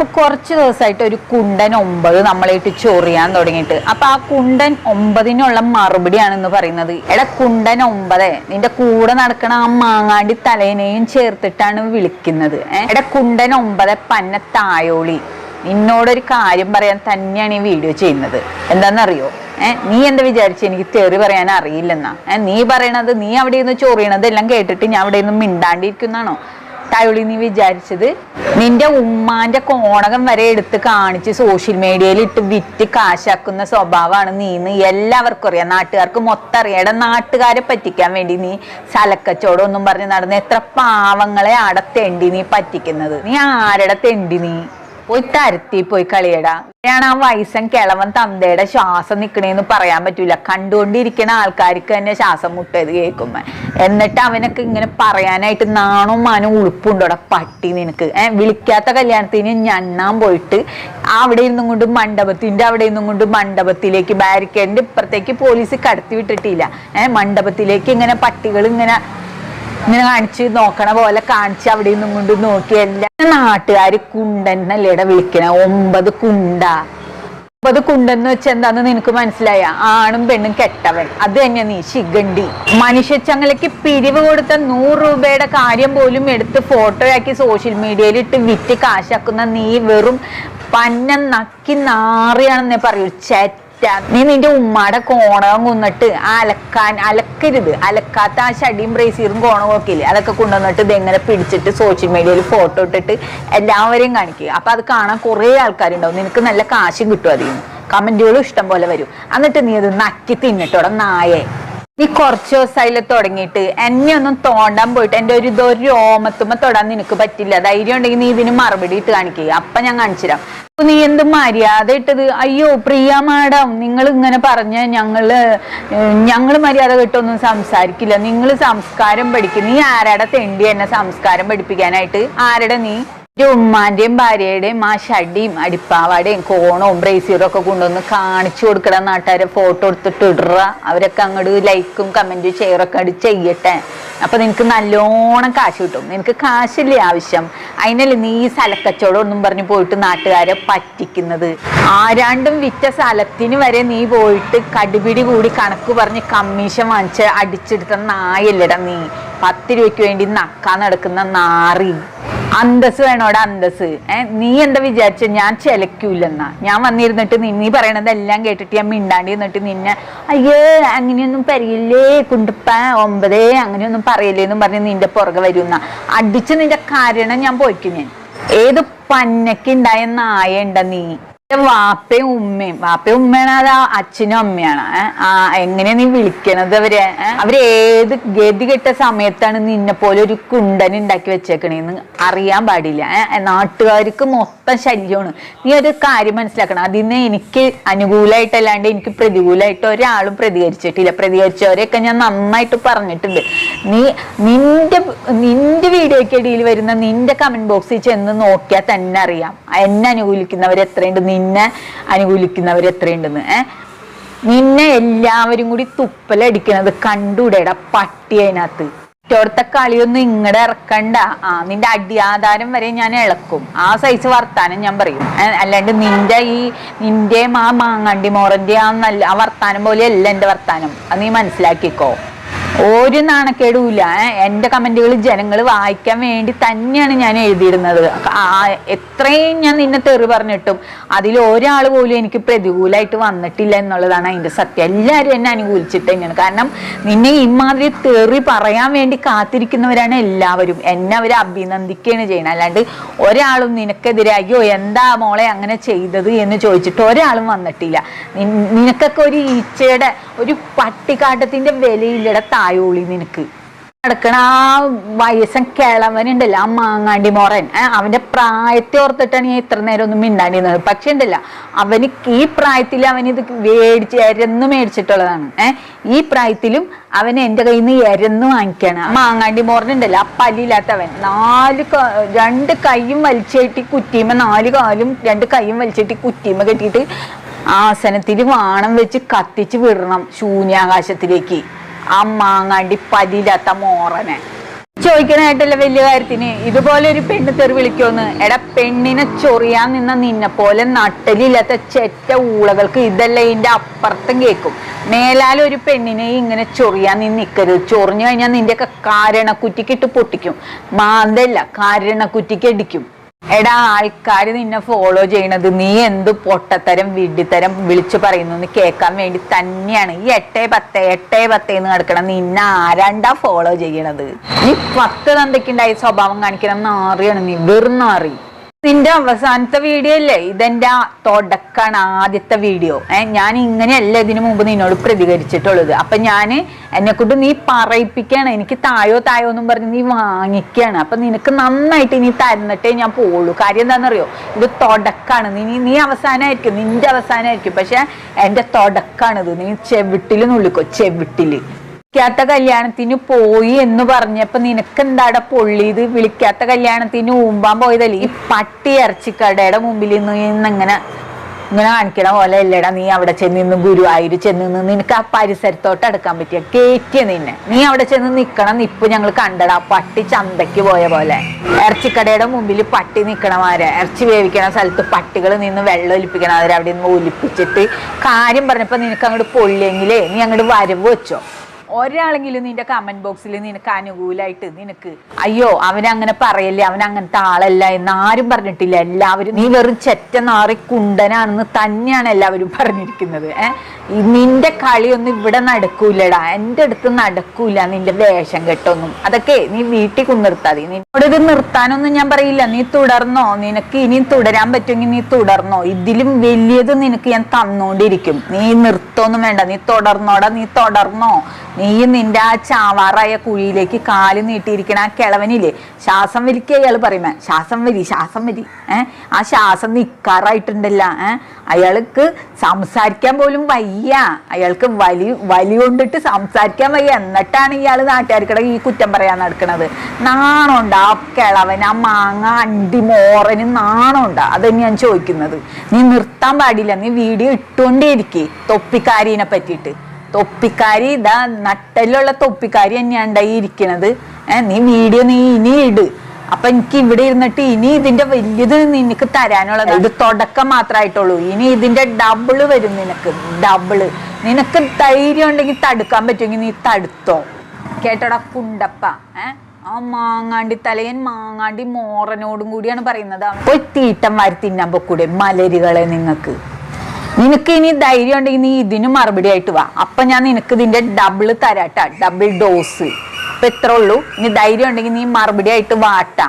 അപ്പൊ കുറച്ച് ദിവസമായിട്ട് ഒരു കുണ്ടൻ ഒമ്പത് നമ്മളായിട്ട് ചൊറിയാൻ തുടങ്ങിയിട്ട്. അപ്പൊ ആ കുണ്ടൻ ഒമ്പതിനുള്ള മറുപടിയാണെന്ന് പറയുന്നത്. എടാ കുണ്ടൻ ഒമ്പത് നിന്റെ കൂടെ നടക്കണ ആ മാങ്ങാണ്ടി തലേനെയും ചേർത്തിട്ടാണ് വിളിക്കുന്നത്? എടാ കുണ്ടൻ ഒമ്പത് പന്ന തായോളി. നിന്നോടൊരു കാര്യം പറയാൻ തന്നെയാണ് ഈ വീഡിയോ ചെയ്യുന്നത്. എന്താണെന്നറിയോ ഏഹ് നീ എന്താ വിചാരിച്ചു? എനിക്ക് തെറി പറയാൻ അറിയില്ലെന്നാ. ഏഹ് നീ പറയണത് നീ അവിടെ നിന്ന് ചൊറിയണത് എല്ലാം കേട്ടിട്ട് ഞാൻ അവിടെ നിന്ന് മിണ്ടാണ്ടിരിക്കുന്നാണോ? തായൊളി നീ വിചാരിച്ചത്? നിന്റെ ഉമ്മാന്റെ കോണകം വരെ എടുത്ത് കാണിച്ച് സോഷ്യൽ മീഡിയയിൽ ഇട്ട് വിറ്റ് കാശാക്കുന്ന സ്വഭാവമാണ് നീന്ന്. എല്ലാവർക്കും അറിയാം. നാട്ടുകാർക്ക് മൊത്തം അറിയാം. നാട്ടുകാരെ പറ്റിക്കാൻ വേണ്ടി നീ സലക്കച്ചോടം ഒന്നും പറഞ്ഞ് നടന്ന് എത്ര പാവങ്ങളെ ആടെ തെണ്ടി നീ പറ്റിക്കുന്നത്? നീ ആരുടെ തെണ്ടി നീ? പോയി പോയി കളിയടാ. ഞാൻ ആ വയസ്സൻ കിളവൻ തന്തയുടെ ശ്വാസം നിക്കണേന്ന് പറയാൻ പറ്റൂല. കണ്ടുകൊണ്ടിരിക്കുന്ന ആൾക്കാർക്ക് തന്നെ ശ്വാസം മുട്ടത് കേൾക്കുമ്പോ. എന്നിട്ട് അവനൊക്കെ ഇങ്ങനെ പറയാനായിട്ട് നാണും മാനും ഉളുപ്പുണ്ടോടാ പട്ടി നിനക്ക്. ഏഹ് വിളിക്കാത്ത കല്യാണത്തിന് ഞണ്ണാൻ പോയിട്ട് അവിടെ ഇരുന്നും കൊണ്ട് മണ്ഡപത്തിന്റെ അവിടെ ഇരുന്നും കൊണ്ട് മണ്ഡപത്തിലേക്ക് ബാരിക്കേഡിന്റെ ഇപ്പുറത്തേക്ക് പോലീസ് കടത്തി വിട്ടിട്ടില്ല. ഏഹ് മണ്ഡപത്തിലേക്ക് ഇങ്ങനെ പട്ടികൾ ഇങ്ങനെ ഇങ്ങനെ കാണിച്ച് നോക്കണ പോലെ കാണിച്ച് അവിടെ നിന്നും കൊണ്ട് നോക്കി. എല്ലാ നാട്ടുകാര് കുണ്ടൻ വിളിക്കണ? ഒമ്പത് കുണ്ട. ഒമ്പത് കുണ്ടെന്ന് വെച്ചാൽ എന്താന്ന് നിനക്ക് മനസ്സിലായ? ആണും പെണ്ണും കെട്ടവൻ. അത് തന്നെ നീ ശിഖണ്ഡി. മനുഷ്യച്ചങ്ങലയ്ക്ക് പിരിവ് കൊടുത്ത നൂറ് രൂപയുടെ കാര്യം പോലും എടുത്ത് ഫോട്ടോയാക്കി സോഷ്യൽ മീഡിയയിൽ ഇട്ട് വിറ്റ് കാശാക്കുന്ന നീ വെറും പന്നം നക്കി നാറിയാണെന്നേ പറയൂ. ചെറ്റ നീ നിന്റെ ഉമ്മാടെ കോണകം കുന്നിട്ട് അലക്കാൻ അലക്കരുത്. അലക്കാത്ത ആ ഷടിയും ബ്രേസീറും കോണകം ഒക്കെ ഇല്ലേ അതൊക്കെ കൊണ്ടുവന്നിട്ട് ഇതെങ്ങനെ പിടിച്ചിട്ട് സോഷ്യൽ മീഡിയയിൽ ഫോട്ടോ ഇട്ടിട്ട് എല്ലാവരെയും കാണിക്കുക അപ്പൊ അത് കാണാൻ കുറേ ആൾക്കാരുണ്ടാവും. നിനക്ക് നല്ല കാശും കിട്ടും അതിൽ നിന്ന്. കമന്റുകളും ഇഷ്ടം പോലെ വരും. എന്നിട്ട് നീ അത് നക്കി തിന്നിട്ടോടെ നായേ. നീ കുറച്ച് ദിവസമായില്ല തുടങ്ങിയിട്ട്. എന്നെ ഒന്നും തോണ്ടാൻ പോയിട്ട് എന്റെ ഒരു ഇതൊരു രോമത്തുമ്പോ തൊടാൻ നിനക്ക് പറ്റില്ല. ധൈര്യം ഉണ്ടെങ്കിൽ നീ ഇതിന് മറുപടി ഇട്ട് കാണിക്കുക അപ്പൊ ഞാൻ കാണിച്ചുതരാം അപ്പൊ നീ എന്ത് മര്യാദ ഇട്ടത്? അയ്യോ പ്രിയ മാഡം നിങ്ങൾ ഇങ്ങനെ പറഞ്ഞ ഞങ്ങൾ ഞങ്ങൾ മര്യാദ കിട്ടൊന്നും സംസാരിക്കില്ല. നിങ്ങൾ സംസ്കാരം പഠിക്കും. നീ ആരാടെ തെണ്ടി എന്നെ സംസ്കാരം പഠിപ്പിക്കാനായിട്ട്? ആരുടെ നീ? ഉമ്മാന്റെയും ഭാര്യയുടെയും ആ ഷടിയും അടിപ്പാവാടയും കോണവും ബ്രേസിയറും ഒക്കെ കൊണ്ടുവന്ന് കാണിച്ചു കൊടുക്കണ നാട്ടുകാരെ ഫോട്ടോ എടുത്തിട്ട് ഇടറ. അവരൊക്കെ അങ്ങോട്ട് ലൈക്കും കമന്റും ഷെയറൊക്കെ അടി ചെയ്യട്ടെ. അപ്പൊ നിനക്ക് നല്ലോണം കാശ് കിട്ടും. നിനക്ക് കാശില്ലേ ആവശ്യം? അതിനല്ലേ നീ ഈ സ്ഥലക്കച്ചവടം ഒന്നും പറഞ്ഞ് പോയിട്ട് നാട്ടുകാരെ പറ്റിക്കുന്നത്? ആരാണ്ടും വിറ്റ സ്ഥലത്തിന് വരെ നീ പോയിട്ട് കടുപിടി കൂടി കണക്ക് പറഞ്ഞ് കമ്മീഷൻ വാങ്ങിച്ച് അടിച്ചെടുത്ത നായല്ലടാ നീ. പത്ത് രൂപയ്ക്ക് വേണ്ടി നക്കാൻ നടക്കുന്ന നാറി. അന്തസ് വേണോടാ അന്തസ് ഏ നീ എന്താ വിചാരിച്ച? ഞാൻ ചെലക്കൂലെന്നാ ഞാൻ വന്നിരുന്നിട്ട് നീ നീ പറയണതെല്ലാം കേട്ടിട്ട് ഞാൻ മിണ്ടാണ്ടി നിന്നിട്ട് നിന്നെ അയ്യേ അങ്ങനെയൊന്നും പറയില്ലേ? കുണ്ടപ്പ ഒമ്പതേ അങ്ങനെയൊന്നും പറയില്ലേ പറഞ്ഞ് നിന്റെ പുറകെ വരുന്ന. അടിച്ച് നിന്റെ കാരണം ഞാൻ പോയിക്കും ഞാൻ. ഏത് പന്നക്കുണ്ടായ നായ ഉണ്ട നീ? വാപ്പയും ഉമ്മയും വാപ്പയും ഉമ്മയാണ് അത് അച്ഛനും അമ്മയാണ്? ആ എങ്ങനെയാ നീ വിളിക്കണത് അവരെ? അവർ ഏത് ഗതി കെട്ട സമയത്താണ് നിന്നെ പോലെ ഒരു കുണ്ടൻ ഉണ്ടാക്കി വെച്ചേക്കണേന്ന് അറിയാൻ പാടില്ല? നാട്ടുകാർക്ക് മൊത്തം ശല്യമാണ് നീ ഒരു കാര്യം മനസ്സിലാക്കണം അതിന് എനിക്ക് അനുകൂലമായിട്ടല്ലാണ്ട് എനിക്ക് പ്രതികൂലമായിട്ട് ഒരാളും പ്രതികരിച്ചിട്ടില്ല പ്രതികരിച്ചവരെയൊക്കെ ഞാൻ നന്നായിട്ട് പറഞ്ഞിട്ടുണ്ട് നീ നിന്റെ നിന്റെ വീഡിയോയ്ക്കിടയിൽ വരുന്ന നിന്റെ കമന്റ് ബോക്സിൽ ചെന്ന് നോക്കിയാൽ തന്നെ അറിയാം എന്നെ അനുകൂലിക്കുന്നവർ എത്രയുണ്ട് നിന്നെ അനുകൂലിക്കുന്നവർ എത്രയുണ്ടെന്ന് ഏഹ് നിന്നെ എല്ലാവരും കൂടി തുപ്പലടിക്കണത് കണ്ടുടേടാ പട്ടി അതിനകത്ത്. മറ്റോടത്തെ കളിയൊന്നും ഇങ്ങടെ ഇറക്കണ്ട. ആ നിന്റെ അടിയാധാരം വരെ ഞാൻ ഇളക്കും. ആ സൈസ് വർത്താനം ഞാൻ പറയും. അല്ലാണ്ട് നിന്റെ ഈ നിന്റെയും ആ മാങ്ങാണ്ടി ആ നല്ല ആ വർത്താനം പോലെയല്ല എന്റെ വർത്താനം. അത് നീ മനസ്സിലാക്കിക്കോ. ഒരു നാണക്കേടുമില്ല. എന്റെ കമന്റുകൾ ജനങ്ങൾ വായിക്കാൻ വേണ്ടി തന്നെയാണ് ഞാൻ എഴുതിയിരുന്നത്. എത്രയും ഞാൻ നിന്നെ തെറി പറഞ്ഞിട്ടും അതിൽ ഒരാൾ പോലും എനിക്ക് പ്രതികൂലമായിട്ട് വന്നിട്ടില്ല എന്നുള്ളതാണ് അതിന്റെ സത്യം. എല്ലാവരും എന്നെ അനുകൂലിച്ചിട്ട് തന്നെയാണ്. കാരണം നിന്നെ ഇമാതിരി തെറി പറയാൻ വേണ്ടി കാത്തിരിക്കുന്നവരാണ് എല്ലാവരും. എന്നെ അവർ അഭിനന്ദിക്കുകയാണ് ചെയ്യണം അല്ലാണ്ട് ഒരാളും നിനക്കെതിരായോ എന്താ മോളെ അങ്ങനെ ചെയ്തത് എന്ന് ചോദിച്ചിട്ട് ഒരാളും വന്നിട്ടില്ല. നിനക്കൊക്കെ ഒരു ഈച്ചയുടെ ഒരു പട്ടിക്കാട്ടത്തിന്റെ വിലയില്ലട തായോളി നിനക്ക്. നടക്കണ ആ വയസ്സൻ കിളവനുണ്ടല്ലോ ആ മാങ്ങാണ്ടി മോറൻ. അവന്റെ പ്രായത്തെ ഓർത്തിട്ടാണ് ഞാൻ ഇത്ര നേരം ഒന്നും മിണ്ടാണ്ടിരുന്നത്. പക്ഷെ ഉണ്ടല്ല അവന് ഈ പ്രായത്തിൽ അവൻ ഇത് മേടിച്ച് എരന്ന് മേടിച്ചിട്ടുള്ളതാണ്. ഏഹ് ഈ പ്രായത്തിലും അവൻ എന്റെ കയ്യിൽ നിന്ന് എരന്ന് വാങ്ങിക്കാണ്. മാങ്ങാണ്ടി മോറനുണ്ടല്ലോ ആ പല്ലില്ലാത്തവൻ. നാല് രണ്ട് കൈയും വലിച്ചേട്ടി കുറ്റിയുമ്പോ നാല് കാലും രണ്ട് കൈയും വലിച്ചേട്ടി കുറ്റിയുമ്പോ കെട്ടിയിട്ട് ആസനത്തിൽ വാണം വെച്ച് കത്തിച്ച് വിടണം ശൂന്യാകാശത്തിലേക്ക്. ആ മാങ്ങാണ്ടി പതിയില്ലാത്ത മോറനെ. ചോദിക്കണായിട്ടല്ല വലിയ കാര്യത്തിന്? ഇതുപോലെ ഒരു പെണ്ണ് തെറി വിളിക്കുമെന്ന് എടാ പെണ്ണിനെ ചൊറിയാൻ നിന്ന നിന്നെ പോലെ നട്ടലില്ലാത്ത ചെറ്റ ഊളകൾക്ക് ഇതെല്ലാം ഇതിന്റെ അപ്പുറത്തും കേൾക്കും മേലാൽ ഒരു പെണ്ണിനെ ഇങ്ങനെ ചൊറിയാൻ നീ നിൽക്കരുത് ചൊറിഞ്ഞു കഴിഞ്ഞാൽ നിന്റെയൊക്കെ കാരണക്കുറ്റിക്കിട്ട് പൊട്ടിക്കും. മാന്തല്ല കാരണക്കുറ്റിക്ക് അടിക്കും. എടാ ആൾക്കാര് നിന്നെ ഫോളോ ചെയ്യണത് നീ എന്ത് പൊട്ടത്തരം വിഡിത്തരം വിളിച്ചു പറയുന്നു എന്ന് കേൾക്കാൻ വേണ്ടി തന്നെയാണ്. ഈ എട്ടേ പത്ത് എട്ടേ പത്ത് എന്ന് നടക്കണം നിന്നെ ആരാണ്ടാ ഫോളോ ചെയ്യണത്? നീ പത്ത് തന്തയ്ക്കുണ്ടായ സ്വഭാവം കാണിക്കണം നാറിയാണ് നീ വെറും നിന്റെ അവസാനത്തെ വീഡിയോ അല്ലേ ഇതെന്റെ തുടക്കാണ് ആദ്യത്തെ വീഡിയോ ഏഹ് ഞാൻ ഇങ്ങനെയല്ല ഇതിനു മുമ്പ് നിന്നോട് പ്രതികരിച്ചിട്ടുള്ളത്. അപ്പൊ ഞാൻ എന്നെ കൊണ്ട് നീ പറയിപ്പിക്കാണ്. എനിക്ക് തായോ തായോ എന്നും പറഞ്ഞ് നീ വാങ്ങിക്കാണ്. അപ്പൊ നിനക്ക് നന്നായിട്ട് ഇനി തരുന്നിട്ടേ ഞാൻ പോവുള്ളൂ. കാര്യം എന്താണെന്നറിയോ? ഇത് തുടക്കാണ്. നീ നീ അവസാനമായിരിക്കും നിന്റെ അവസാനമായിരിക്കും പക്ഷെ എന്റെ തുടക്കാണിത്. നീ ചെവിട്ടിൽ നുള്ളിക്കോ. ചെവിട്ടിൽ. വിളിക്കാത്ത കല്യാണത്തിന് പോയി എന്ന് പറഞ്ഞപ്പോ നിനക്ക് എന്താടാ പൊള്ളിയത് വിളിക്കാത്ത കല്യാണത്തിന് ഊമ്പാൻ പോയതല്ലേ? ഈ പട്ടി ഇറച്ചിക്കടയുടെ മുമ്പിൽ നിന്ന് ഇങ്ങനെ ഇങ്ങനെ കാണിക്കണ പോലെ അല്ലേടാ നീ അവിടെ ചെന്ന് നിന്ന് ഗുരുവായൂർ ചെന്ന് നിന്ന് നിനക്ക് ആ പരിസരത്തോട്ട് അടുക്കാൻ പറ്റിയ? കേറ്റിയ നിന്നെ. നീ അവിടെ ചെന്ന് നിക്കണം. നിപ്പ് ഞങ്ങൾ കണ്ടടാ പട്ടി ചന്തക്ക് പോയ പോലെ. ഇറച്ചിക്കടയുടെ മുമ്പിൽ പട്ടി നിക്കണമാരെ. ഇറച്ചി വേവിക്കണ സ്ഥലത്ത് പട്ടികൾ നിന്ന് വെള്ളം ഒലിപ്പിക്കണം. അവരെ അവിടെ നിന്ന് ഒലിപ്പിച്ചിട്ട് കാര്യം പറഞ്ഞപ്പോ നിനക്ക് അങ്ങോട്ട് പൊള്ളിയെങ്കിലേ നീ അങ്ങോട്ട് വരവ് വെച്ചോ. ഒരാളെങ്കിലും നിന്റെ കമന്റ് ബോക്സിൽ നിനക്ക് അനുകൂലമായിട്ട് നിനക്ക് അയ്യോ അവൻ അങ്ങനെ പറയല്ലേ അവൻ അങ്ങനത്തെ ആളല്ല എന്ന് ആരും പറഞ്ഞിട്ടില്ല. എല്ലാവരും നീ വെറും ചെറ്റ നാറി കുണ്ടനാണെന്ന് തന്നെയാണ് എല്ലാവരും പറഞ്ഞിരിക്കുന്നത്. ഏഹ് നിന്റെ കളിയൊന്നും ഇവിടെ നടക്കൂലടാ. എന്റെ അടുത്ത് നടക്കൂല നിന്റെ വേഷം കെട്ടൊന്നും. അതൊക്കെ നീ വീട്ടിൽ കുന്നിർത്താതി നിന്നോട് ഇത് നിർത്താനൊന്നും ഞാൻ പറയില്ല. നീ തുടർന്നോ? നിനക്ക് ഇനിയും തുടരാൻ പറ്റുമെങ്കിൽ നീ തുടർന്നോ? ഇതിലും വലിയത് നിനക്ക് ഞാൻ തന്നോണ്ടിരിക്കും. നീ നിർത്തോന്നും വേണ്ട. നീ തുടർന്നോടാ. നീ തുടർന്നോ? നീ നിന്റെ ആ ചാവാറായ കുഴിയിലേക്ക് കാൽ നീട്ടിയിരിക്കണ ആ കിളവനില്ലേ? ശ്വാസം വലിക്കുക അയാൾ പറയുമേ ശ്വാസം വലി ശ്വാസം വലി. ഏഹ് ആ ശ്വാസം നിക്കാറായിട്ടുണ്ടല്ല. ഏഹ് അയാൾക്ക് സംസാരിക്കാൻ പോലും വയ്യ. അയാൾക്ക് വലി വലി കൊണ്ടിട്ട് സംസാരിക്കാൻ വയ്യ. എന്നിട്ടാണ് ഇയാൾ നാട്ടുകാർക്കിടെ ഈ കുറ്റം പറയാൻ നടക്കുന്നത് നാണമുണ്ട് ആ കിളവൻ ആ മാങ്ങ അണ്ടി മോറന് നാണമുണ്ട് അതന്നെ ഞാൻ ചോദിക്കുന്നത്. നീ നിർത്താൻ പാടില്ല. നീ വീഡിയോ ഇട്ടുകൊണ്ടേ ഇരിക്കേ തൊപ്പിക്കാരീനെ പറ്റിയിട്ട്. തൊപ്പിക്കാരി ഇതാ നട്ടലുള്ള തൊപ്പിക്കാരി തന്നെയാണ് ഈ ഇരിക്കണത്. ഏഹ് നീ വീഡിയോ നീ ഇനി ഇട്. അപ്പൊ എനിക്ക് ഇവിടെ ഇരുന്നിട്ട് ഇനി ഇതിന്റെ വലിയത് നിനക്ക് തരാനുള്ളത്. ഇത് തുടക്കം മാത്രമായിട്ടുള്ളൂ ഇനി ഇതിന്റെ ഡബിൾ വരും നിനക്ക്. ഡബിൾ നിനക്ക് ധൈര്യം ഉണ്ടെങ്കിൽ തടുക്കാൻ പറ്റുമെങ്കിൽ നീ തടുത്തോ. കേട്ടോടാ കുണ്ടപ്പ. ഏഹ് ആ മാങ്ങാണ്ടി തലയൻ മാങ്ങാണ്ടി മോറനോടും കൂടിയാണ് പറയുന്നത്. പോയി തീട്ടം വാരി തിന്നാൻ പൊക്കൂടെ മലരുകളെ നിങ്ങൾക്ക് നിനക്ക് ഇനി ധൈര്യം ഉണ്ടെങ്കിൽ നീ ഇതിന് മറുപടി ആയിട്ട് വാ. അപ്പൊ ഞാൻ നിനക്ക് ഇതിന്റെ ഡബിൾ തരാട്ടാ. ഡബിൾ ഡോസ് ഇപ്പൊ എത്ര ഉള്ളൂ. ഇനി ധൈര്യം ഉണ്ടെങ്കിൽ നീ മറുപടി ആയിട്ട് വാട്ടാ.